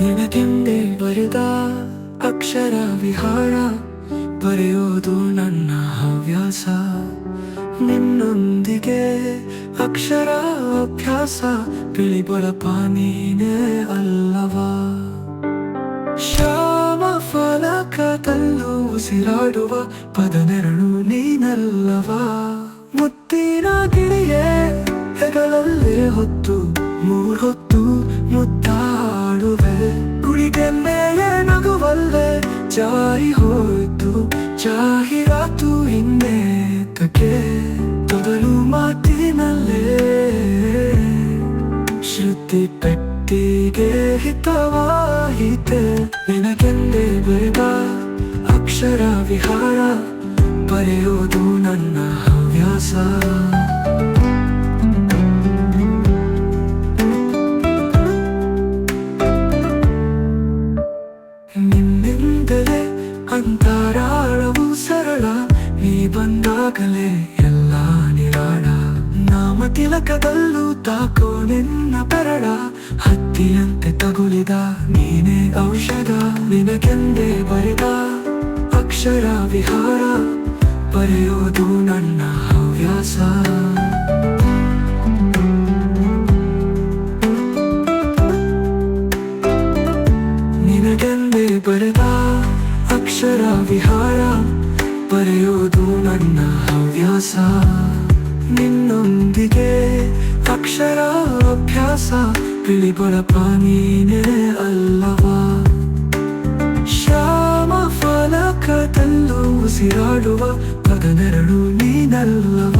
ನಿನಗೆಂದೇ ಬರೆದ ಅಕ್ಷರ ವಿಹಾರ, ಬರೆಯೋದು ನನ್ನ ಹವ್ಯಾಸ. ನಿನ್ನೊಂದಿಗೆ ಅಕ್ಷರ ಅಭ್ಯಾಸ, ಬಿಳಿ ಬಳಪ ನೀನೇ ಅಲ್ಲವಾ. ಶ್ಯಾಮ ಫಲಕದಲ್ಲೂ ಉಸಿರಾಡುವ ಪದನೆರಳು ನೀನಲ್ಲವಾ. ಮುತ್ತಿನ ಗಿಳಿಯೇ ಹೆಗಳಲ್ಲಿ ಹೊತ್ತು ಮೂರೊತ್ತು ಮುತ್ತಾಡುವೆ ಜಾರಿ ಹೋಯ್ತು. ಜಾಹೀರಾತು ಇನ್ನೇತಕ್ಕೆ ತೊದಲು ಮಾತಿನಲ್ಲೇ. ಶ್ರುತಿ ಪೆಟ್ಟಿಗೆ ಹಿತವಾಯಿತೆ ನಿನಗೆಂದೇ ಬರೆದ ಅಕ್ಷರ ವಿಹಾರ. ಬರೆಯೋದು ನನ್ನ ಹವ್ಯಾಸ. ಅಂತರಾಳವು ಸರಳ ನೀ ಬಂದಾಗಲೇ ಎಲ್ಲ ನಿರಾಳ. ನಾಮ ತಿಲಕದಲ್ಲೂ ತಾಕೋ ನಿನ್ನ ಪರಳ, ಹತ್ತಿಯಂತೆ ತಗುಲಿದ ನೀನೇ ಔಷಧ, ನಿನಗೆಂದೇ ಬರೆದ ಅಕ್ಷರ ವಿಹಾರ, ಬರೆಯೋದು ನನ್ನ ಹವ್ಯಾಸ. ವಿಹಾರ ಬರೆಯೋದು ನನ್ನ ಹವ್ಯಾಸ. ನಿನ್ನೊಂದಿಗೆ ಅಕ್ಷರ ಅಭ್ಯಾಸ ಬಿಳಿ ನೀನೇ ಅಲ್ಲವಾ. ಶ್ಯಾಮ ಫಲಕದಲ್ಲೂ ಉಸಿರಾಡುವ ಪದನೆರಡು ನೀನಲ್ಲ